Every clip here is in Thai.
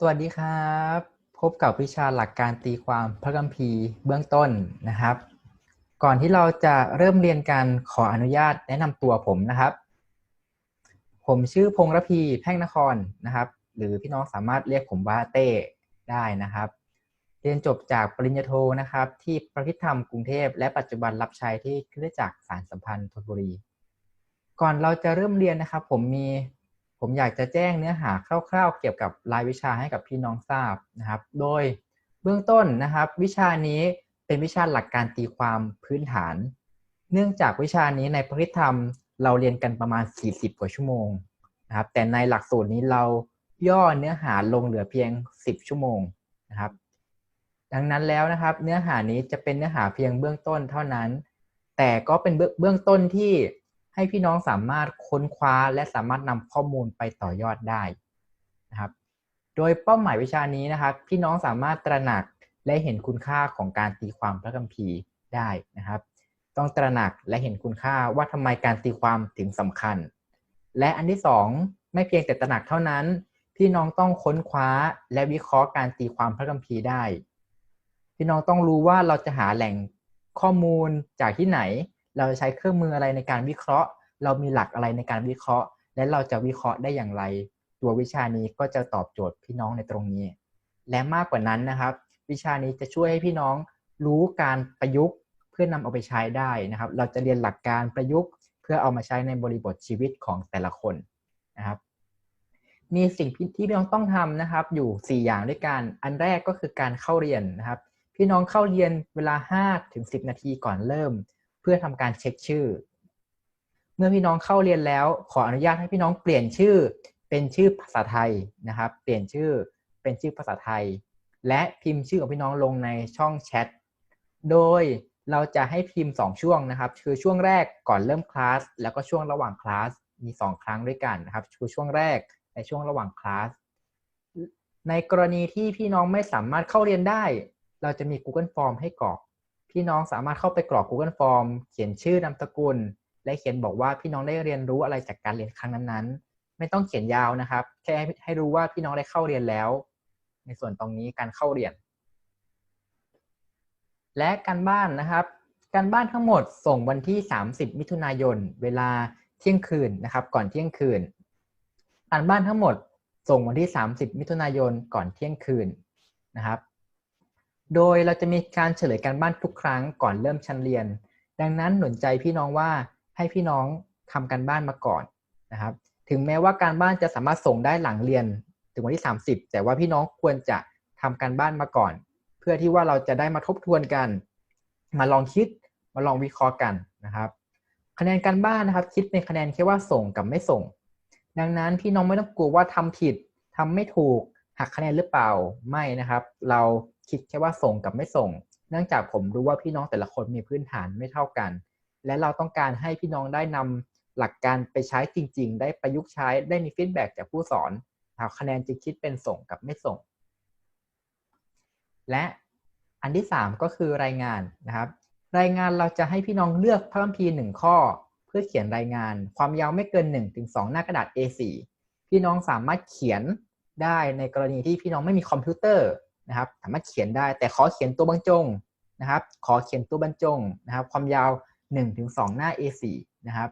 สวัสดีครับ พบกับวิชาหลักการตีความพระคัมภีร์เบื้องต้นนะครับ ก่อนที่เราจะเริ่มเรียนกันขออนุญาตแนะนำตัวผมนะครับ ผมชื่อพงษ์ระพีแพ่งนครนะครับ หรือพี่น้องสามารถเรียกผมว่าเต้ได้นะครับ เรียนจบจากปริญญาโทนะครับ ที่ประพิธรรมกรุงเทพและปัจจุบันรับใช้ที่คริสตจักรสารสัมพันธ์ธนบุรี ก่อนเราจะเริ่มเรียนนะครับ ผมมี ผมอยากจะแจ้งเนื้อหาคร่าวๆ เกี่ยวกับรายวิชาให้กับพี่น้องทราบนะครับ โดยเบื้องต้นนะครับ วิชานี้เป็นวิชาหลักการตีความพื้นฐาน เนื่องจากวิชานี้ในปริธรรมเราเรียนกันประมาณ 40 กว่าชั่วโมงนะครับ แต่ในหลักสูตรนี้เราย่อเนื้อหาลงเหลือเพียง 10 ชั่วโมงนะครับ ดังนั้นแล้วนะครับ เนื้อหานี้จะเป็นเนื้อหาเพียงเบื้องต้นเท่านั้น แต่ก็เป็นเบื้องต้นที่ ให้พี่น้องสามารถค้นคว้าและสามารถนำข้อมูลไปต่อยอดได้นะครับ โดยเป้าหมายวิชานี้นะครับ พี่น้องสามารถตระหนักและเห็นคุณค่าของการตีความพระคัมภีร์ได้นะครับ ต้องตระหนักและเห็นคุณค่าว่าทำไมการตีความถึงสำคัญ และอันที่สองไม่เพียงแต่ตระหนักเท่านั้น พี่น้องต้องค้นคว้าและวิเคราะห์การตีความพระคัมภีร์ได้ พี่น้องต้องรู้ว่าเราจะหาแหล่งข้อมูลจากที่ไหน เราจะใช้เครื่องมืออะไรในการวิเคราะห์ เรามีหลักอะไรในการวิเคราะห์ และเราจะวิเคราะห์ได้อย่างไร ตัววิชานี้ก็จะตอบโจทย์พี่น้องในตรงนี้ และมากกว่านั้นนะครับ วิชานี้จะช่วยให้พี่น้องรู้การประยุกต์เพื่อนำเอาไปใช้ได้นะครับ เราจะเรียนหลักการประยุกต์ เพื่อเอามาใช้ในบริบทชีวิตของแต่ละคนนะครับมีสิ่งที่พี่น้องต้องทำนะครับ อยู่ 4 อย่างด้วยกัน อันแรกก็คือการเข้าเรียนนะครับ พี่น้องเข้าเรียนเวลา5ถึง10 นาทีก่อนเริ่ม พื่อทำการเช็คชื่อ เมื่อพี่น้องเข้าเรียนแล้ว ขออนุญาตให้พี่น้องเปลี่ยนชื่อเป็นชื่อภาษาไทยนะครับ เปลี่ยนชื่อเป็นชื่อภาษาไทย และพิมพ์ชื่อของพี่น้องลงในช่องแชท โดยเราจะให้พิมพ์ 2 ช่วงนะครับ คือช่วงแรกก่อนเริ่มคลาส แล้วก็ช่วงระหว่างคลาส มี 2 ครั้งด้วยกันนะครับ คือช่วงแรกในช่วงระหว่างคลาส ในกรณีที่พี่น้องไม่สามารถเข้าเรียนได้ เราจะมี Google Form ให้กรอก พี่น้องสามารถเข้าไปกรอก Google Form เขียนชื่อนามสกุล และเขียนบอกว่าพี่น้องได้เรียนรู้อะไรจากการเรียนครั้งนั้นๆ ไม่ต้องเขียนยาวนะครับ แค่ให้รู้ว่าพี่น้องได้เข้าเรียนแล้ว ในส่วนตรงนี้การเข้าเรียน และการบ้านนะครับ การบ้านทั้งหมดส่งวันที่ 30 มิถุนายน เวลาเที่ยงคืนนะครับ ก่อนเที่ยงคืน การบ้านทั้งหมดส่งวันที่ 30 มิถุนายนก่อนเที่ยงคืนนะครับ โดยเราจะมีการเฉลยการบ้านทุกครั้งก่อนเริ่มชั้นเรียน ดังนั้นหนุนใจพี่น้องว่าให้พี่น้องทำการบ้านมาก่อนนะครับ ถึงแม้ว่าการบ้านจะสามารถส่งได้หลังเรียน ถึงวันที่ 30 แต่ว่าพี่น้องควรจะทำการบ้านมาก่อน เพื่อที่ว่าเราจะได้มาทบทวนกัน มาลองคิดมาลองวิเคราะห์กันนะครับ คะแนนการบ้านนะครับ คิดเป็นคะแนนแค่ว่าส่งกับไม่ส่ง ดังนั้นพี่น้องไม่ต้องกลัวว่าทำผิดทำไม่ถูกหักคะแนนหรือเปล่าไม่นะครับ เรา คิดแค่ว่าส่งกับไม่ส่ง เนื่องจากผมรู้ว่าพี่น้องแต่ละคนมีพื้นฐานไม่เท่ากัน และเราต้องการให้พี่น้องได้นำหลักการไปใช้จริง ๆ ได้ประยุกต์ใช้ได้มีฟีดแบ็จากผู้สอนคะแนนจะคิดเป็นส่งกับไม่ส่ง และอันที่ 3 ก็คือรายงานนะครับ รายงานเราจะให้พี่น้องเลือกพระคัมภีร์หนึ่งข้อ เพื่อเขียนรายงาน ความยาวไม่เกิน 1-2 หน้ากระดาษ A4 พี่น้องสามารถเขียนได้ในกรณีที่พี่น้องไม่มีคอมพิวเตอร์ นะครับสามารถเขียนได้แต่ขอเขียนตัวบรรจงนะครับ ขอเขียนตัวบรรจงนะครับ ความยาว 1-2 หน้า A4 นะครับ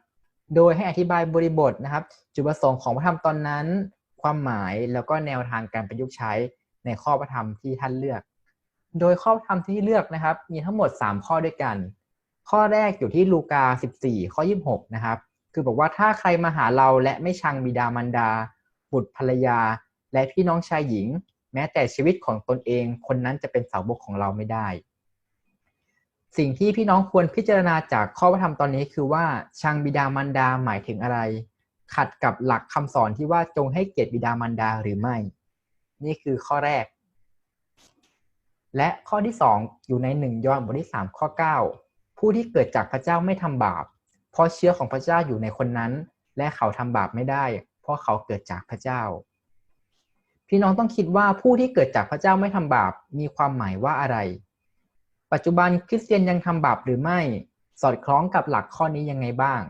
โดยให้อธิบายบริบทนะครับ จุดประสงค์ของพระธรรมตอนนั้น ความหมายแล้วก็แนวทางการประยุกต์ใช้ในข้อพระธรรมที่ท่านเลือก โดยข้อพระธรรมที่เลือกนะครับ มีทั้งหมด 3 ข้อด้วยกัน ข้อแรกอยู่ที่ลูกา 14 ข้อ 26 นะครับ คือบอกว่าถ้าใครมาหาเราและไม่ชังบิดามารดา บุตรภรรยา และพี่น้องชายหญิง แม้แต่ชีวิตของตนเอง คนนั้นจะเป็นสาวกของเราไม่ได้ สิ่งที่พี่น้องควรพิจารณาจากข้อพระธรรมตอนนี้คือว่าชังบิดามารดาหมายถึงอะไร ขัดกับหลักคำสอนที่ว่าจงให้เกียรติบิดามารดาหรือไม่ นี่คือข้อแรก และข้อที่สองอยู่ในหนึ่งยอห์นบทที่สามข้อเก้าผู้ที่เกิดจากพระเจ้าไม่ทำบาป เพราะเชื้อของพระเจ้าอยู่ในคนนั้น และเขาทำบาปไม่ได้ เพราะเขาเกิดจากพระเจ้า พี่น้องต้องคิดว่าผู้ที่เกิดจากพระเจ้าไม่ทำบาปมีความหมายว่าอะไร ปัจจุบันคริสเตียนยังทำบาปหรือไม่สอดคล้องกับหลักข้อนี้ยังไงบ้าง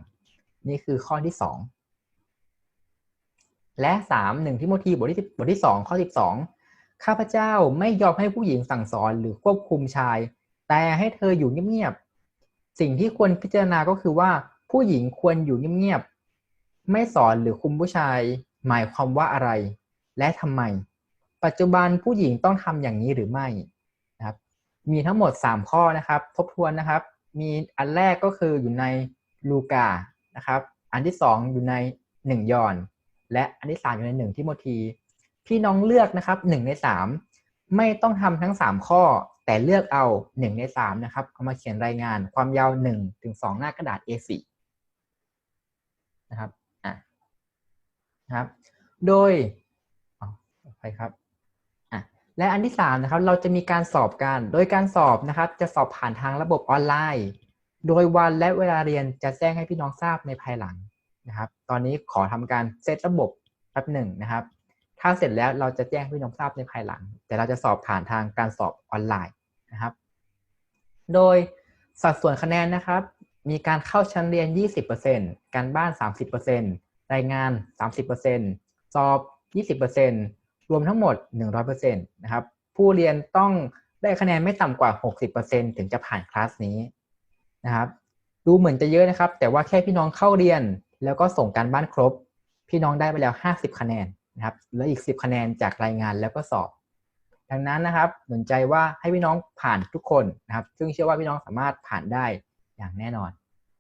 นี่คือข้อที่สองและสามหนึ่งทิโมธีบทที่บทที่สองข้อสิบสองข้าพเจ้าไม่ยอมให้ผู้หญิงสั่งสอนหรือควบคุมชาย แต่ให้เธออยู่เงียบๆสิ่งที่ควรพิจารณาก็คือว่าผู้หญิงควรอยู่เงียบๆไม่สอนหรือคุมผู้ชาย หมายความว่าอะไร และทำไม ปัจจุบันผู้หญิงต้องทำอย่างนี้หรือไม่นะครับมีทั้งหมด 3 ข้อนะครับ ทบทวนนะครับ มีอันแรกก็คืออยู่ในลูกานะครับ อันที่ 2 อยู่ใน 1ยอน และอันที่ 3 อยู่ใน1ทิโมธีพี่น้องเลือกนะครับหนึ่งในสามไม่ต้องทำทั้งสามข้อ แต่เลือกเอาหนึ่งในสามนะครับ เอามาเขียนรายงานความยาวหนึ่งถึงสองหน้ากระดาษ A4 นะครับอะนะครับ โดย ไปครับอะและอันที่สามนะครับเราจะมีการสอบกัน โดยการสอบนะครับ จะสอบผ่านทางระบบออนไลน์ โดยวันและเวลาเรียนจะแจ้งให้พี่น้องทราบในภายหลังนะครับ ตอนนี้ขอทำการเซตระบบแป๊บหนึ่งนะครับ ถ้าเสร็จแล้วเราจะแจ้งพี่น้องทราบในภายหลัง แต่เราจะสอบผ่านทางการสอบออนไลน์นะครับ โดยสัดส่วนคะแนนนะครับ มีการเข้าชั้นเรียน 20%การบ้าน 30%รายงาน 30%สอบ 20% รวมทั้งหมด 100%นะครับ ผู้เรียนต้องได้คะแนนไม่ต่ำกว่า 60%ถึงจะผ่านคลาสนี้นะครับ ดูเหมือนจะเยอะนะครับ แต่ว่าแค่พี่น้องเข้าเรียน แล้วก็ส่งการบ้านครบ พี่น้องได้ไปแล้ว 50 คะแนนนะครับและอีก 10 คะแนนจากรายงานแล้วก็สอบ ดังนั้นนะครับสนใจว่าให้พี่น้องผ่านทุกคนนะครับ ซึ่งเชื่อว่าพี่น้องสามารถผ่านได้อย่างแน่นอน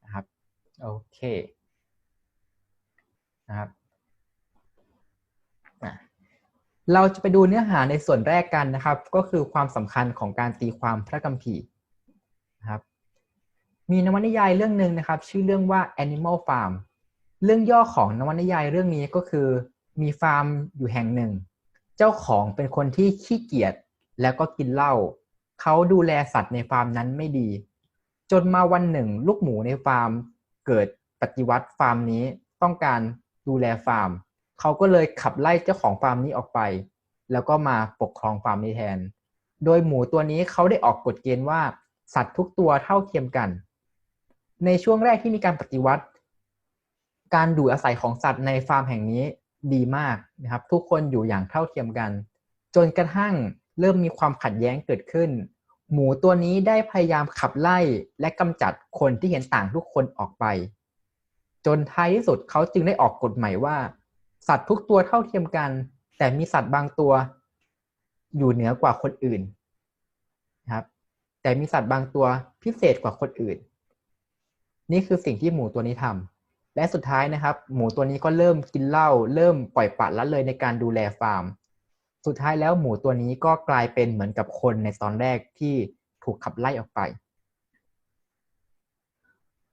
นะครับ โอเคนะครับ เราจะไปดูเนื้อหาในส่วนแรกกันนะครับ ก็คือความสำคัญของการตีความพระคัมภีร์นะครับ มีนวนิยายเรื่องหนึ่งนะครับ ชื่อเรื่องว่า Animal Farm เรื่องย่อของนวนิยายเรื่องนี้ก็คือ มีฟาร์มอยู่แห่งหนึ่ง เจ้าของเป็นคนที่ขี้เกียจแล้วก็กินเหล้าเขาดูแลสัตว์ในฟาร์มนั้นไม่ดี จนมาวันหนึ่ง ลูกหมูในฟาร์มเกิดปฏิวัติฟาร์มนี้ต้องการดูแลฟาร์มเเขาก็เลยขับไล่เจ้าของฟาร์มนี้ออกไป แล้วก็มาปกครองฟาร์มนี้แทน โดยหมูตัวนี้เขาได้ออกกฎเกณฑ์ว่าสัตว์ทุกตัวเท่าเทียมกัน ในช่วงแรกที่มีการปฏิวัติ การดูอาศัยของสัตว์ในฟาร์มแห่งนี้ดีมากนะครับ ทุกคนอยู่อย่างเท่าเทียมกัน จนกระทั่งเริ่มมีความขัดแย้งเกิดขึ้น หมูตัวนี้ได้พยายามขับไล่และกำจัดคนที่เห็นต่างทุกคนออกไป จนท้ายที่สุดเขาจึงได้ออกกฎใหม่ว่า สัตว์ทุกตัวเท่าเทียมกัน แต่มีสัตว์บางตัวอยู่เหนือกว่าคนอื่นนะครับ แต่มีสัตว์บางตัวพิเศษกว่าคนอื่น นี่คือสิ่งที่หมูตัวนี้ทำและสุดท้ายนะครับ หมูตัวนี้ก็เริ่มกินเหล้าเริ่มปล่อยปละละเลยในการดูแลฟาร์ม สุดท้ายแล้วหมูตัวนี้ก็กลายเป็นเหมือนกับคนในตอนแรกที่ถูกขับไล่ออกไป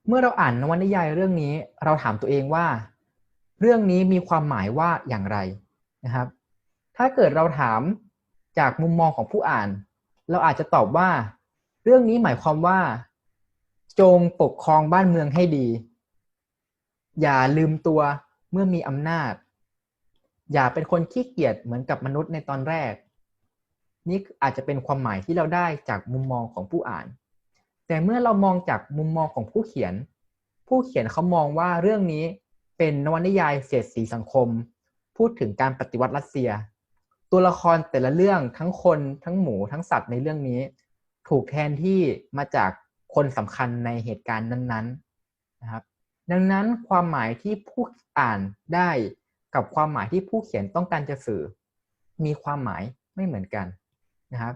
เมื่อเราอ่านนวนิยายเรื่องนี้ เราถามตัวเองว่า เรื่องนี้มีความหมายว่าอย่างไรนะครับ ถ้าเกิดเราถามจากมุมมองของผู้อ่าน เราอาจจะตอบว่า เรื่องนี้หมายความว่า จงปกครองบ้านเมืองให้ดี อย่าลืมตัวเมื่อมีอำนาจ อย่าเป็นคนขี้เกียจเหมือนกับมนุษย์ในตอนแรก นี่อาจจะเป็นความหมายที่เราได้จากมุมมองของผู้อ่าน แต่เมื่อเรามองจากมุมมองของผู้เขียน ผู้เขียนเขามองว่าเรื่องนี้ เป็นนวนิยายเสียดสีสังคม พูดถึงการปฏิวัติรัสเซีย ตัวละครแต่ละเรื่องทั้งคนทั้งหมูทั้งสัตว์ในเรื่องนี้ ถูกแทนที่มาจากคนสำคัญในเหตุการณ์นั้นๆนะครับดังนั้นความหมายที่ผู้อ่านได้กับความหมายที่ผู้เขียนต้องการจะสื่อ มีความหมายไม่เหมือนกันนะครับ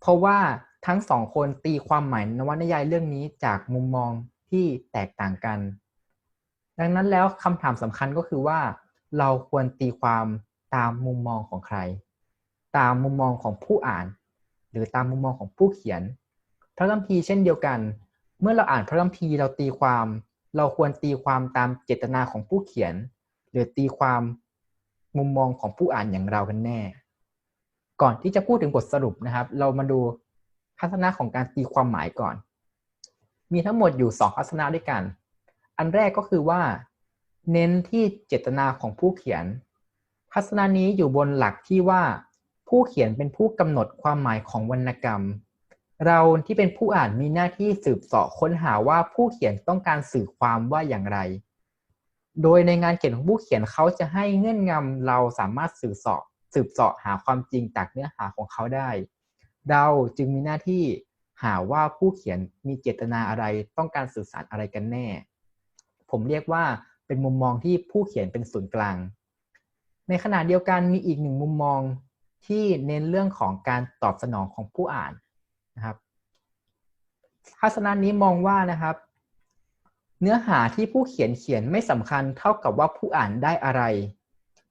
เพราะว่าทั้งสองคนตีความหมายนวนิยายเรื่องนี้จากมุมมองที่แตกต่างกัน ดังนั้นแล้วคำถามสำคัญก็คือว่า เราควรตีความตามมุมมองของใคร ตามมุมมองของผู้อ่าน หรือตามมุมมองของผู้เขียน พระคัมภีร์เช่นเดียวกัน เมื่อเราอ่านพระคัมภีร์เราตีความ เราควรตีความตามเจตนาของผู้เขียน หรือตีความมุมมองของผู้อ่านอย่างเรากันแน่ ก่อนที่จะพูดถึงบทสรุปนะครับ เรามาดูทัศนะของการตีความหมายก่อน มีทั้งหมดอยู่สองทัศนะด้วยกัน อันแรกก็คือว่า เน้นที่เจตนาของผู้เขียน ทัศนะนี้อยู่บนหลักที่ว่า ผู้เขียนเป็นผู้กำหนดความหมายของวรรณกรรม เราที่เป็นผู้อ่านมีหน้าที่สืบเสาะค้นหาว่าผู้เขียนต้องการสื่อความว่าอย่างไร โดยในงานเขียนของผู้เขียนเขาจะให้เงื่อนงำเราสามารถสื่อเสาะสืบเสาะหาความจริงจากเนื้อหาของเขาได้ เราจึงมีหน้าที่หาว่าผู้เขียนมีเจตนาอะไรต้องการสื่อสารอะไรกันแน่ ผมเรียกว่าเป็นมุมมองที่ผู้เขียนเป็นศูนย์กลาง ในขณะเดียวกันมีอีกหนึ่งมุมมองที่เน้นเรื่องของการตอบสนองของผู้อ่านนะครับทัศนะนี้มองว่านะครับ เนื้อหาที่ผู้เขียนเขียนไม่สำคัญเท่ากับว่าผู้อ่านได้อะไร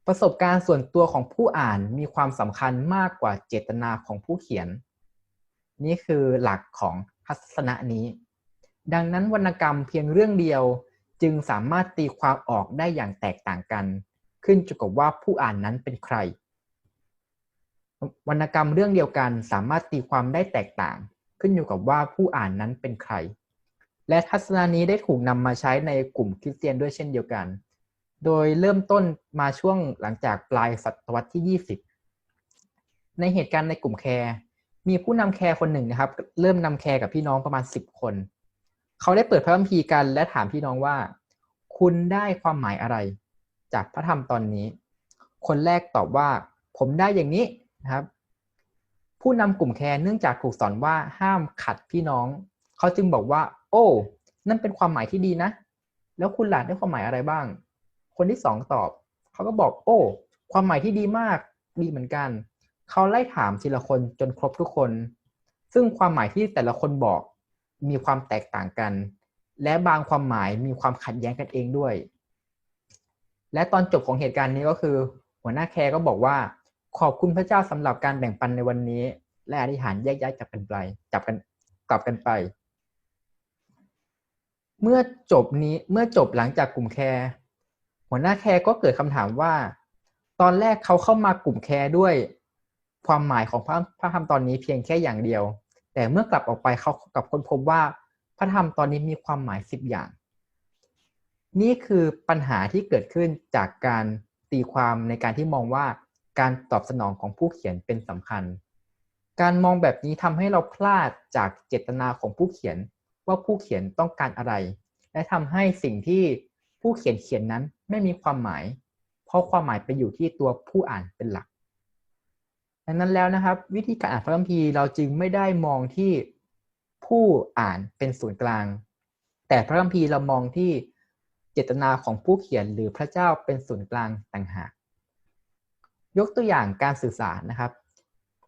ประสบการณ์ส่วนตัวของผู้อ่านมีความสำคัญมากกว่าเจตนาของผู้เขียน นี่คือหลักของทัศนะนี้ ดังนั้นวรรณกรรมเพียงเรื่องเดียว จึงสามารถตีความออกได้อย่างแตกต่างกัน ขึ้นอยู่กับว่าผู้อ่านนั้นเป็นใคร วรรณกรรมเรื่องเดียวกันสามารถตีความได้แตกต่าง ขึ้นอยู่กับว่าผู้อ่านนั้นเป็นใคร และทัศนานี้ได้ถูกนำมาใช้ในกลุ่มคริสเตียนด้วยเช่นเดียวกัน โดยเริ่มต้นมาช่วงหลังจากปลายศตวรรษที่ 20 ในเหตุการณ์ในกลุ่มแคร์มีผู้นำแคร์คนหนึ่งนะครับ เริ่มนำแคร์กับพี่น้องประมาณ 10 คน เขาได้เปิดพระคัมภีร์กันและถามพี่น้องว่า คุณได้ความหมายอะไร จากพระธรรมตอนนี้ คนแรกตอบว่า ผมได้อย่างนี้นะครับ ผู้นำกลุ่มแคร์เนื่องจากถูกสอนว่าห้ามขัดพี่น้อง เขาจึงบอกว่า โอ้ นั่นเป็นความหมายที่ดีนะ แล้วคุณหลานได้ความหมายอะไรบ้าง คนที่สองตอบ เขาก็บอก โอ้ ความหมายที่ดีมากดีเหมือนกัน เขาไล่ถามทีละคนจนครบทุกคน ซึ่งความหมายที่แต่ละคนบอก มีความแตกต่างกัน และบางความหมายมีความขัดแย้งกันเองด้วย และตอนจบของเหตุการณ์นี้ก็คือ หัวหน้าแคร์ก็บอกว่า ขอบคุณพระเจ้าสำหรับการแบ่งปันในวันนี้ และอธิษฐานแยกย้ายจับกันไปจับกันกลับกันไป เมื่อจบนี้เมื่อจบหลังจากกลุ่มแคร์หัวหน้าแคร์ก็เกิดคำถามว่า ตอนแรกเขาเข้ามากลุ่มแคร์ด้วย ความหมายของพระพระธรรมตอนนี้เพียงแค่อย่างเดียว แต่เมื่อกลับออกไปเขากับค้นพบว่า พระธรรมตอนนี้มีความหมายสิบอย่าง นี่คือปัญหาที่เกิดขึ้นจากการตีความในการที่มองว่าการตอบสนองของผู้เขียนเป็นสำคัญ การมองแบบนี้ทำให้เราพลาดจากเจตนาของผู้เขียนว่าผู้เขียนต้องการอะไร และทำให้สิ่งที่ผู้เขียนเขียนนั้นไม่มีความหมาย เพราะความหมายไปอยู่ที่ตัวผู้อ่านเป็นหลัก ดังนั้นแล้วนะครับ วิธีการอ่านพระคัมภีร์เราจึงไม่ได้มองที่ผู้อ่านเป็นศูนย์กลาง แต่พระคัมภีร์เรามองที่เจตนาของผู้เขียนหรือพระเจ้าเป็นศูนย์กลางต่างหาก ยกตัวอย่างการสื่อสารนะครับ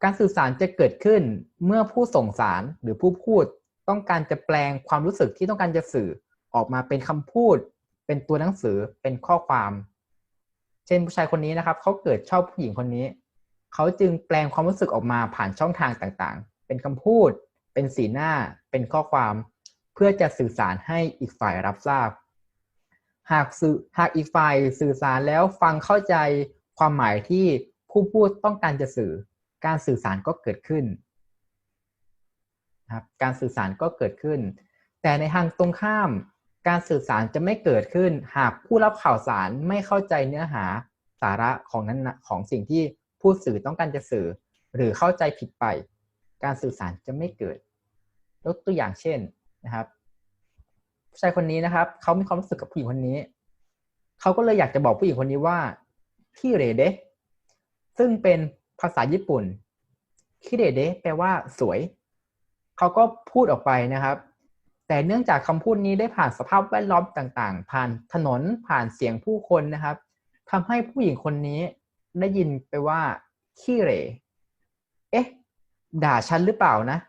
การสื่อสารจะเกิดขึ้นเมื่อผู้ส่งสารหรือผู้พูดต้องการจะแปลงความรู้สึกที่ต้องการจะสื่อออกมาเป็นคำพูด เป็นตัวหนังสือเป็นข้อความ เช่นผู้ชายคนนี้นะครับเขาเกิดชอบผู้หญิงคนนี้ เขาจึงแปลงความรู้สึกออกมาผ่านช่องทางต่างๆ เป็นคำพูด เป็นสีหน้า เป็นข้อความ เพื่อจะสื่อสารให้อีกฝ่ายรับทราบ หากสื่อหากอีกฝ่ายสื่อสารแล้วฟังเข้าใจความหมายที่ผู้พูดต้องการจะสื่อ การสื่อสารก็เกิดขึ้นครับการสื่อสารก็เกิดขึ้น แต่ในทางตรงข้าม การสื่อสารจะไม่เกิดขึ้น หากผู้รับข่าวสารไม่เข้าใจเนื้อหาสาระของนั้นของสิ่งที่ ผู้สื่อต้องการจะสื่อ หรือเข้าใจผิดไป การสื่อสารจะไม่เกิดยกตัวอย่างเช่นนะครับผู้ชายคนนี้นะครับเขามีความรู้สึกกับผู้หญิงคนนี้เขาก็เลยอยากจะบอกผู้หญิงคนนี้ว่าคิเรเดะซึ่งเป็นภาษาญี่ปุ่นคิเรเดะแปลว่าสวยเขาก็พูดออกไปนะครับ แต่เนื่องจากคำพูดนี้ได้ผ่านสภาพแวดล้อมต่าง ๆ ผ่านถนนผ่านเสียงผู้คนนะครับทำให้ผู้หญิงคนนี้ ได้ยินไปว่าขี้เหร่เอ๊ะ ด่าฉันหรือเปล่านะ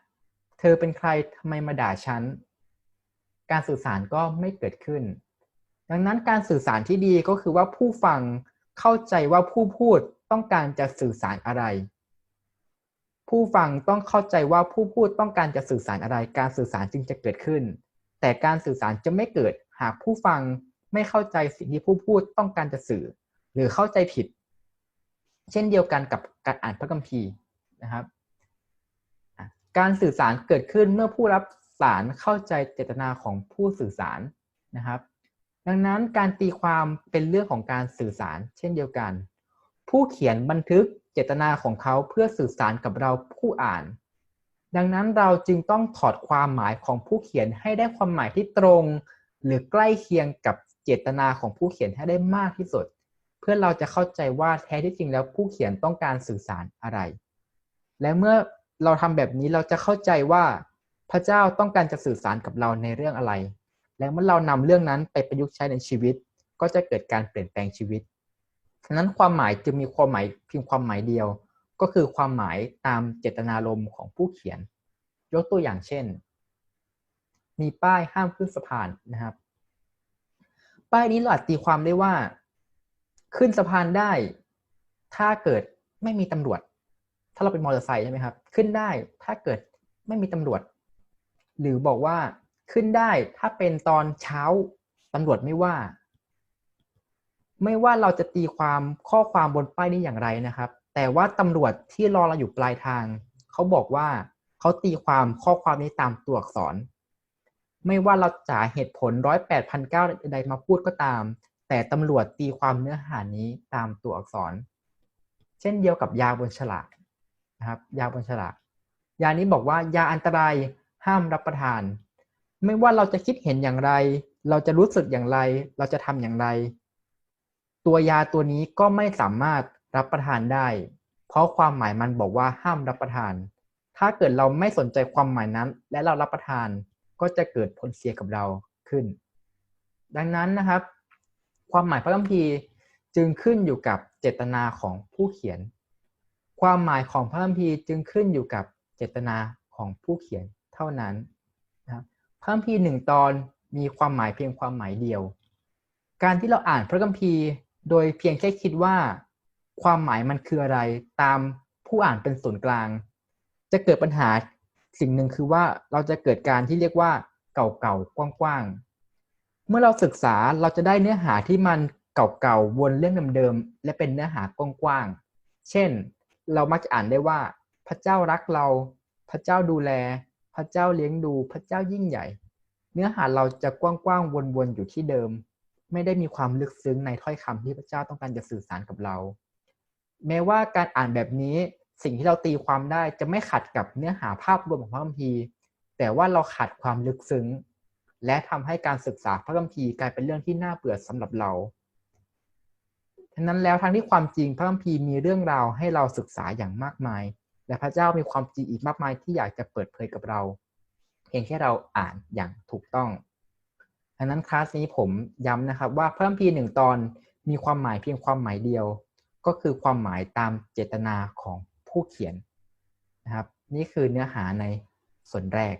เธอเป็นใครทำไมมาด่าฉัน การสื่อสารก็ไม่เกิดขึ้น ดังนั้นการสื่อสารที่ดีก็คือว่าผู้ฟังเข้าใจว่าผู้พูดต้องการจะสื่อสารอะไร ผู้ฟังต้องเข้าใจว่าผู้พูดต้องการจะสื่อสารอะไร การสื่อสารจึงจะเกิดขึ้น แต่การสื่อสารจะไม่เกิดหากผู้ฟังไม่เข้าใจสิ่งที่ผู้พูดต้องการจะสื่อ หรือเข้าใจผิด เช่นเดียวกันกับการอ่านพระคัมภีร์นะครับ การสื่อสารเกิดขึ้นเมื่อผู้รับสารเข้าใจเจตนาของผู้สื่อสารนะครับ ดังนั้นการตีความเป็นเรื่องของการสื่อสาร เช่นเดียวกัน ผู้เขียนบันทึกเจตนาของเขาเพื่อสื่อสารกับเราผู้อ่าน ดังนั้นเราจึงต้องถอดความหมายของผู้เขียนให้ได้ความหมายที่ตรง หรือใกล้เคียงกับเจตนาของผู้เขียนให้ได้มากที่สุด พื่อเราจะเข้าใจว่าแท้ที่จริงแล้วผู้เขียนต้องการสื่อสารอะไร และเมื่อเราทำแบบนี้เราจะเข้าใจว่าพระเจ้าต้องการจะสื่อสารกับเราในเรื่องอะไร และเมื่อเรานำเรื่องนั้นไปประยุกต์ใช้ในชีวิต ก็จะเกิดการเปลี่ยนแปลงชีวิตฉะนั้นความหมายจึงมีความหมายเพียงความหมายเดียว ก็คือความหมายตามเจตนารมณ์ของผู้เขียน ยกตัวอย่างเช่น มีป้ายห้ามขึ้นสะพานนะครับ ป้ายนี้เราอาจตีความได้ว่า ขึ้นสะพานได้ ถ้าเกิดไม่มีตำรวจ ถ้าเราเป็นมอเตอร์ไซค์ใช่ไหมครับ ขึ้นได้ถ้าเกิดไม่มีตำรวจ หรือบอกว่าขึ้นได้ถ้าเป็นตอนเช้าตำรวจไม่ว่า ไม่ว่าเราจะตีความข้อความบนป้ายนี้อย่างไรนะครับ แต่ว่าตำรวจที่รอเราอยู่ปลายทาง เขาบอกว่าเขาตีความข้อความนี้ตามตัวอักษร ไม่ว่าเราจะเหตุผลร้อยแปดพันเก้าใดมาพูดก็ตาม แต่ตำรวจตีความเนื้อหานี้ตามตัวอักษร เช่นเดียวกับยาบนฉลากนะครับ ยาบนฉลาก ยานี้บอกว่ายาอันตรายห้ามรับประทาน ไม่ว่าเราจะคิดเห็นอย่างไร เราจะรู้สึกอย่างไร เราจะทำอย่างไร ตัวยาตัวนี้ก็ไม่สามารถรับประทานได้ เพราะความหมายมันบอกว่าห้ามรับประทาน ถ้าเกิดเราไม่สนใจความหมายนั้น และเรารับประทานก็จะเกิดผลเสียกับเราขึ้น ดังนั้นนะครับ ความหมายพระคัมภีร์จึงขึ้นอยู่กับเจตนาของผู้เขียน ความหมายของพระคัมภีร์จึงขึ้นอยู่กับเจตนาของผู้เขียนเท่านั้นนะครับพระคัมภีร์หนึ่งตอนมีความหมายเพียงความหมายเดียว การที่เราอ่านพระคัมภีร์โดยเพียงแค่คิดว่า ความหมายมันคืออะไรตามผู้อ่านเป็นศูนย์กลาง จะเกิดปัญหาสิ่งหนึ่งคือว่าเราจะเกิดการที่เรียกว่าเก่าๆกว้างๆ เมื่อเราศึกษาเราจะได้เนื้อหาที่มันเก่าๆวนเรื่องเดิมๆและเป็นเนื้อหากว้างๆ เช่น เรามักจะอ่านได้ว่า พระเจ้ารักเรา พระเจ้าดูแล พระเจ้าเลี้ยงดู พระเจ้ายิ่งใหญ่ เนื้อหาเราจะกว้างๆวนๆอยู่ที่เดิม ไม่ได้มีความลึกซึ้งในถ้อยคำที่พระเจ้าต้องการจะสื่อสารกับเรา แม้ว่าการอ่านแบบนี้สิ่งที่เราตีความได้จะไม่ขัดกับเนื้อหาภาพรวมของพระคัมภีร์ แต่ว่าเราขาดความลึกซึ้ง และทำให้การศึกษาพระคัมภีร์กลายเป็นเรื่องที่น่าเบื่อสำหรับเราฉะนั้นแล้วทั้งที่ความจริงพระคัมภีร์มีเรื่องราวให้เราศึกษาอย่างมากมาย และพระเจ้ามีความจริงอีกมากมายที่อยากจะเปิดเผยกับเรา เพียงแค่เราอ่านอย่างถูกต้องดังนั้นคลาสนี้ผมย้ำนะครับว่าพระคัมภีร์หนึ่งตอนมีความหมายเพียงความหมายเดียว ก็คือความหมายตามเจตนาของผู้เขียนนะครับ นี่คือเนื้อหาในส่วนแรก